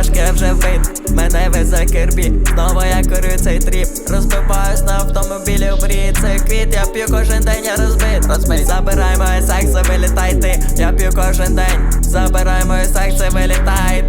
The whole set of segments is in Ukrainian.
пляшки вже вбит, мене везе кербі, знову я курю цей тріп, розбиваюсь на автомобілі в брід, цей квіт, я п'ю кожен день, я розбит, розбит. Забирай моє сексе, вилітай ти, я п'ю кожен день, забирай моє сексе, вилітай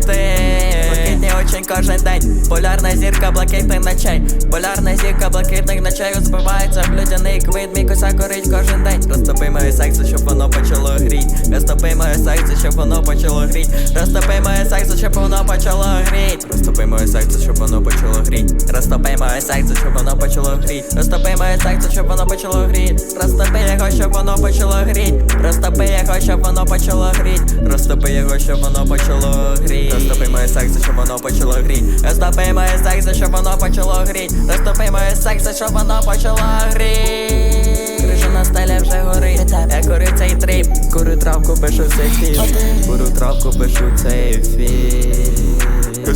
кожен день, полярна зірка блакитних ночей, полярна зірка блакитних ночей, збивається в людяний квит, мій коса корить кожен день. Розтопи моє серце, щоб воно почало гріть. Розтопи моє серце, щоб воно почало гріть. Розтопи моє серце, щоб воно почало гріть. Розтопи моє серце, щоб воно почало гріть. Розтопи моє серце, щоб воно почало гріть. Розтопи моє серце, щоб воно почало гріть. Розтопи його, щоб воно почало гріть. Розтопи його, щоб воно почало гріть. Розтопи його, щоб воно почало гріть. Розтопи моє серце, щоб воно почало гріть. Розтопи моє серце, щоб воно почало гріть. Розтопи моє серце, щоб воно почало гріть. Криша на стелі вже горить. Я курю цей трип. Курю травку, пишу цей фільм. Курю травку, пишу цей фільм.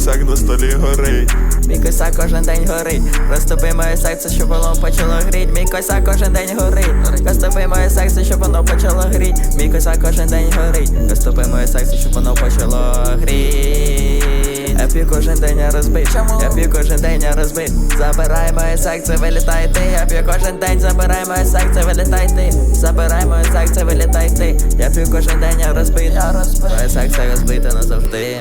Косяк на столі горить. Мій косяк кожен день горить. Розтопи моє серце, щоб воно почало гріть. Мій косяк кожен день горить. Розтопи моє серце, щоб воно почало гріть. Мій косяк кожен день горить. Розтопи моє серце, щоб воно почало гріть. Я п'ю кожен день я розбит. Я п'ю кожен день я розбит. Забирай моє серце, вилітай ти. Я п'ю кожен день, забирай моє серце, вилітай ти. Забирай моє серце, вилітай ти. Я п'ю кожен день я розбит. Я. Моє серце розбите назавжди.